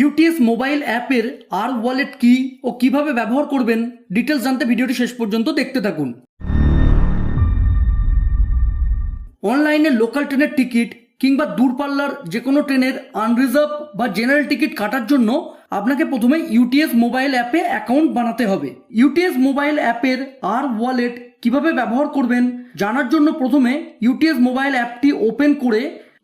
UTS mobile অ্যাপের আর wallet কি ও কীভাবে ব্যবহার করবেন? ডিটেলস জানতে ভিডিওটি শেষ পর্যন্ত দেখতে থাকুন। অনলাইনে লোকাল ট্রেনের টিকিট কিংবা দূরপাল্লার যে কোনো ট্রেনের আনরিজার্ভ বা জেনারেল টিকিট কাটার জন্য আপনাকে প্রথমে ইউটিএস মোবাইল অ্যাপে অ্যাকাউন্ট বানাতে হবে। ইউটিএস মোবাইল অ্যাপের আর ওয়ালেট কীভাবে ব্যবহার করবেন? জানার জন্য প্রথমে ইউটিএস মোবাইল অ্যাপটি ওপেন করে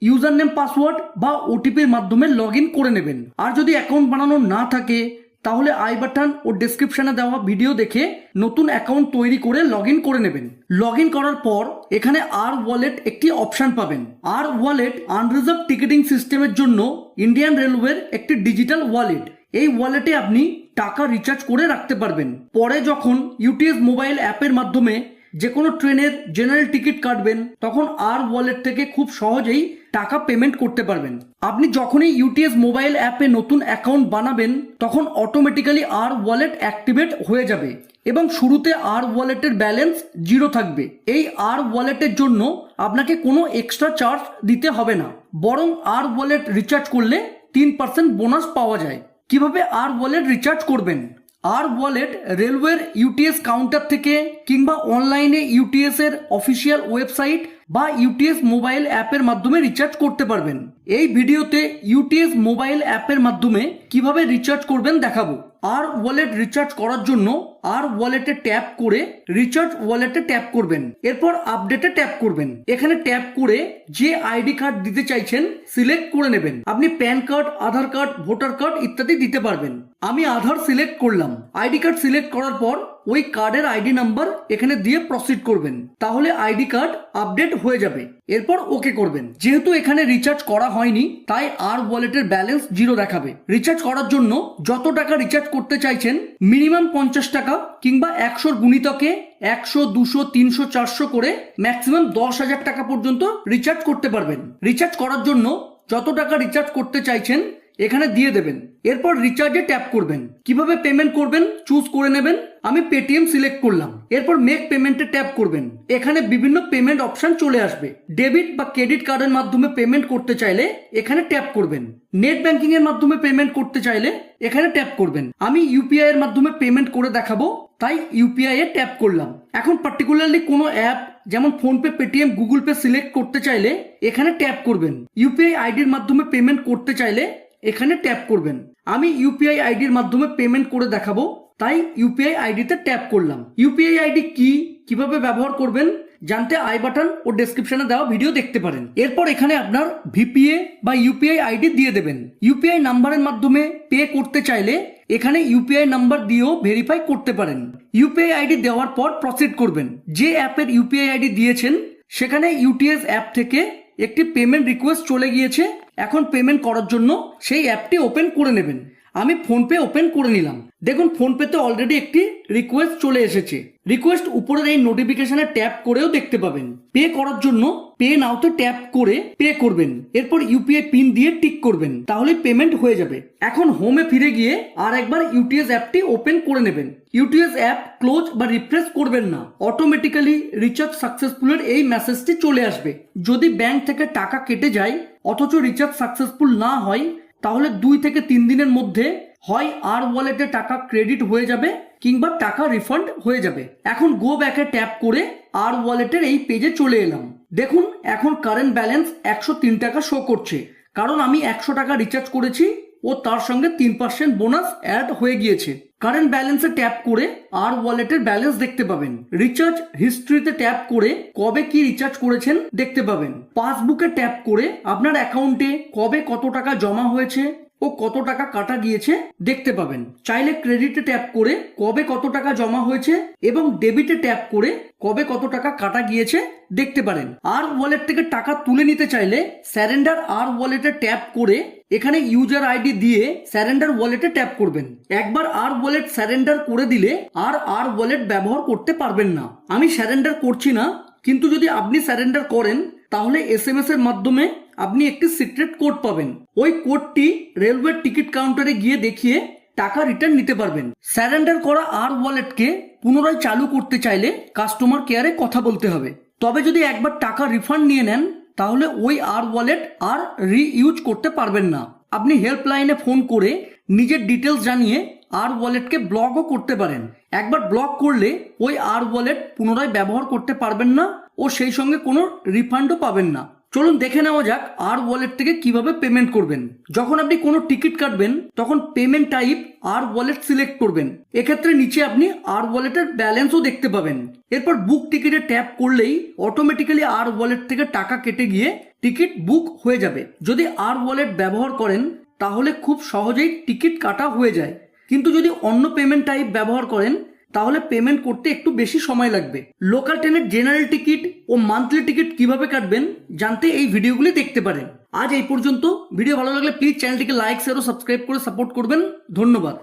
ইউজার নেম পাসওয়ার্ড বা ওটিপির মাধ্যমে লগ করে নেবেন। আর যদি অ্যাকাউন্ট বানানো না থাকে, তাহলে আই বাটন ও ডেসক্রিপশনে দেওয়া ভিডিও দেখে নতুন অ্যাকাউন্ট তৈরি করে লগ করে নেবেন। লগ করার পর এখানে আর ওয়ালেট একটি অপশান পাবেন। আর ওয়ালেট আনরিজার্ভ টিকিটিং সিস্টেমের জন্য ইন্ডিয়ান রেলওয়ের একটি ডিজিটাল ওয়ালেট। এই ওয়ালেটে আপনি টাকা রিচার্জ করে রাখতে পারবেন। পরে যখন ইউটিএস মোবাইল অ্যাপের মাধ্যমে যে কোনো ট্রেনের জেনারেল টিকিট কাটবেন, তখন আর ওয়ালেট থেকে খুব সহজেই টাকা পেমেন্ট করতে পারবেন। আপনি যখনই ইউটিএস মোবাইল অ্যাপে নতুন অ্যাকাউন্ট বানাবেন, তখন অটোমেটিক্যালি আর ওয়ালেট অ্যাক্টিভেট হয়ে যাবে এবং শুরুতে আর ওয়ালেটের ব্যালেন্স জিরো থাকবে। এই আর ওয়ালেটের জন্য আপনাকে কোনো এক্সট্রা চার্জ দিতে হবে না। বরং আর ওয়ালেট রিচার্জ করলে তিন পার্সেন্ট বোনাস পাওয়া যায়। কীভাবে আর ওয়ালেট রিচার্জ করবেন? আর ওয়ালেট রেলওয়ের ইউটিএস কাউন্টার থেকে কিংবা অনলাইনে ইউটিএস এর অফিসিয়াল ওয়েবসাইট বা ইউটিএস মোবাইল অ্যাপের মাধ্যমে রিচার্জ করতে পারবেন। এই ভিডিওতে ইউটিএস মোবাইল অ্যাপের মাধ্যমে কীভাবে রিচার্জ করবেন দেখাবো। আর ওয়ালেট রিচার্জ করার জন্য আর ওয়ালেটে ট্যাপ করে রিচার্জ ওয়ালেটে ট্যাপ করবেন। এরপর আপডেটে ট্যাপ করবেন। এখানে ট্যাপ করে যে আইডি কার্ড দিতে চাইছেন সিলেক্ট করে নেবেন। আপনি PAN card Aadhaar card voter card ইত্যাদি দিতে পারবেন। আমি আধার সিলেক্ট করলাম। আইডি কার্ড সিলেক্ট করার পর ওই কার্ডের আইডি নাম্বার এখানে দিয়ে প্রসিড করবেন। তাহলে আইডি কার্ড আপডেট হয়ে যাবে। এরপর ওকে করবেন। যেহেতু এখানে রিচার্জ করা হয়নি, তাই আর ওয়ালেটের ব্যালেন্স জিরো দেখাবে। রিচার্জ করার জন্য যত টাকা রিচার্জ করতে চাইছেন মিনিমাম পঞ্চাশ টাকা কিংবা একশোর গুণিতকে একশো, দুশো, তিনশো, চারশো করে ম্যাক্সিমাম দশ হাজার টাকা পর্যন্ত রিচার্জ করতে পারবেন। রিচার্জ করার জন্য যত টাকা রিচার্জ করতে চাইছেন এখানে দিয়ে দেবেন। এরপর রিচার্জে ট্যাপ করবেন। কীভাবে পেমেন্ট করবেন? চুজ করে নেবেন। আমি পেটিএম সিলেক্ট করলাম। এরপর মেক পেমেন্টে ট্যাপ করবেন। এখানে বিভিন্ন পেমেন্ট অপশন চলে আসবে। ডেবিট বা ক্রেডিট কার্ডের মাধ্যমে পেমেন্ট করতে চাইলে এখানে ট্যাপ করবেন। নেট ব্যাংকিং এর মাধ্যমে পেমেন্ট করতে চাইলে এখানে ট্যাপ করবেন। আমি ইউপিআই এর মাধ্যমে পেমেন্ট করে দেখাবো। তাই ইউপিআই এ ট্যাপ করলাম। এখন পার্টিকুলারলি কোনো অ্যাপ যেমন PhonePe Paytm Google Pay select করতে চাইলে এখানে ট্যাপ করবেন। ইউপিআই আইডির মাধ্যমে পেমেন্ট করতে চাইলে এখানে ট্যাপ করবেন। আমি ইউপিআই আইডির মাধ্যমে পেমেন্ট করে দেখাবো, তাই ইউপিআই আইডিতে ট্যাপ করলাম। ইউপিআই আইডি কি, কীভাবে ব্যবহার করবেন, জানতে আই বাটন ও ডেসক্রিপশনে দেওয়া ভিডিও দেখতে পারেন। এরপর এখানে আপনার ভিপিএ বা ইউপিআই আইডি দিয়ে দেবেন। ইউপিআই নাম্বারের মাধ্যমে পে করতে চাইলে এখানে ইউপিআই নাম্বার দিয়েও ভেরিফাই করতে পারেন। ইউপিআই আইডি দেওয়ার পর প্রসিড করবেন। যে অ্যাপের ইউপিআই আইডি দিয়েছেন, সেখানে ইউটিএস অ্যাপ থেকে একটি পেমেন্ট রিকোয়েস্ট চলে গিয়েছে। এখন পেমেন্ট করার জন্য সেই অ্যাপটি ওপেন করে নেবেন। আমি ফোনপে ওপেন করে নিলাম। দেখুন, ফোনপেতে অলরেডি একটি রিকোয়েস্ট চলে এসেছে। রিকোয়েস্ট উপরের এই নোটিফিকেশনে ট্যাপ করেও দেখতে পাবেন। পে করার জন্য পে নাওতে ট্যাপ করে পে করবেন। এরপর ইউপিআই পিন দিয়ে টিক করবেন। তাহলে পেমেন্ট হয়ে যাবে। এখন হোমে ফিরে গিয়ে আর একবার ইউটিএস অ্যাপটি ওপেন করে নেবেন। ইউটিএস অ্যাপ ক্লোজ বা রিফ্রেশ করবেন না। অটোমেটিক্যালি রিচার্জ সাকসেসফুলের এই মেসেজটি চলে আসবে। যদি ব্যাংক থেকে টাকা কেটে যায়, অথচ রিচার্জ সাকসেসফুল না হয় তাহলে দুই থেকে তিন দিনের মধ্যে হয় আর ওয়ালেটে টাকা ক্রেডিট হয়ে যাবে কিংবা টাকা রিফান্ড হয়ে যাবে। এখন গো ব্যাকে ট্যাপ করে আর ওয়ালেটের এই পেজে চলে এলাম। দেখুন, এখন কারেন্ট ব্যালেন্স একশো তিন টাকা শো করছে। কারণ আমি একশো টাকা রিচার্জ করেছি ও তার সঙ্গে তিন পার্সেন্ট বোনাস অ্যাড হয়ে গিয়েছে। কারেন্ট ব্যালেন্সে ট্যাপ করে আর ওয়ালেটের ব্যালেন্স দেখতে পাবেন। রিচার্জ হিস্ট্রিতে ট্যাপ করে কবে কি রিচার্জ করেছেন দেখতে পাবেন। পাসবুকে ট্যাপ করে আপনার অ্যাকাউন্টে কবে কত টাকা জমা হয়েছে ও কত টাকা কাটা গিয়েছে দেখতে পাবেন। চাইলে ক্রেডিটে ট্যাপ করে কবে কত টাকা জমা হয়েছে এবং ডেবিটে ট্যাপ করে কবে কত টাকা কাটা গিয়েছে দেখতে পারেন। আর ওয়ালেট থেকে টাকা তুলে নিতে চাইলে স্যারেন্ডার আর ওয়ালেটে ট্যাপ করে এখানে ইউজার আইডি দিয়ে স্যারেন্ডার ওয়ালেটে ট্যাপ করবেন। একবার আর ওয়ালেট স্যারেন্ডার করে দিলে আর আর ওয়ালেট ব্যবহার করতে পারবেন না। আমি স্যারেন্ডার করছি না, কিন্তু যদি আপনি স্যারেন্ডার করেন, তাহলে এস এম এর মাধ্যমে আপনি একটি সিক্রেট কোড পাবেন। ওই কোডটি রেলওয়ে টিকিট কাউন্টারে গিয়ে দেখিয়ে টাকা রিটার্ন নিতে পারবেন। স্যারেন্ডার করা আর ওয়ালেটকে পুনরায় চালু করতে চাইলে কাস্টমার কেয়ারে কথা বলতে হবে। তবে যদি একবার টাকা রিফান্ড নিয়ে নেন, তাহলে ওই আর ওয়ালেট আর রি ইউজ করতে পারবেন না। আপনি হেল্পলাইনে ফোন করে নিজের ডিটেলস জানিয়ে আর ওয়ালেটকে ব্লকও করতে পারেন। একবার ব্লক করলে ওই আর ওয়ালেট পুনরায় ব্যবহার করতে পারবেন না ও সেই সঙ্গে কোনো রিফান্ডও পাবেন না। চলুন দেখে নেওয়া যাক আর ওয়ালেট থেকে কীভাবে পেমেন্ট করবেন। যখন আপনি কোনো টিকিট কাটবেন, তখন পেমেন্ট টাইপ আর ওয়ালেট সিলেক্ট করবেন। এক্ষেত্রে নিচে আপনি আর ওয়ালেটের ব্যালেন্সও দেখতে পাবেন। এরপর বুক টিকিটে ট্যাপ করলেই অটোমেটিক্যালি আর ওয়ালেট থেকে টাকা কেটে গিয়ে টিকিট বুক হয়ে যাবে। যদি আর ওয়ালেট ব্যবহার করেন, তাহলে খুব সহজেই টিকিট কাটা হয়ে যায়। কিন্তু যদি অন্য পেমেন্ট টাইপ ব্যবহার করেন তাহলে পেমেন্ট করতে একটু বেশি সময় লাগবে। লোকাল ট্রেনের জেনারেল টিকিট ও মান্থলি টিকিট কীভাবে কাটবেন, জানতে এই ভিডিওগুলি দেখতে পারেন। আজ এই পর্যন্ত। ভিডিও ভালো লাগলে প্লিজ চ্যানেলটিকে লাইক শেয়ার ও সাবস্ক্রাইব করে সাপোর্ট করবেন। ধন্যবাদ।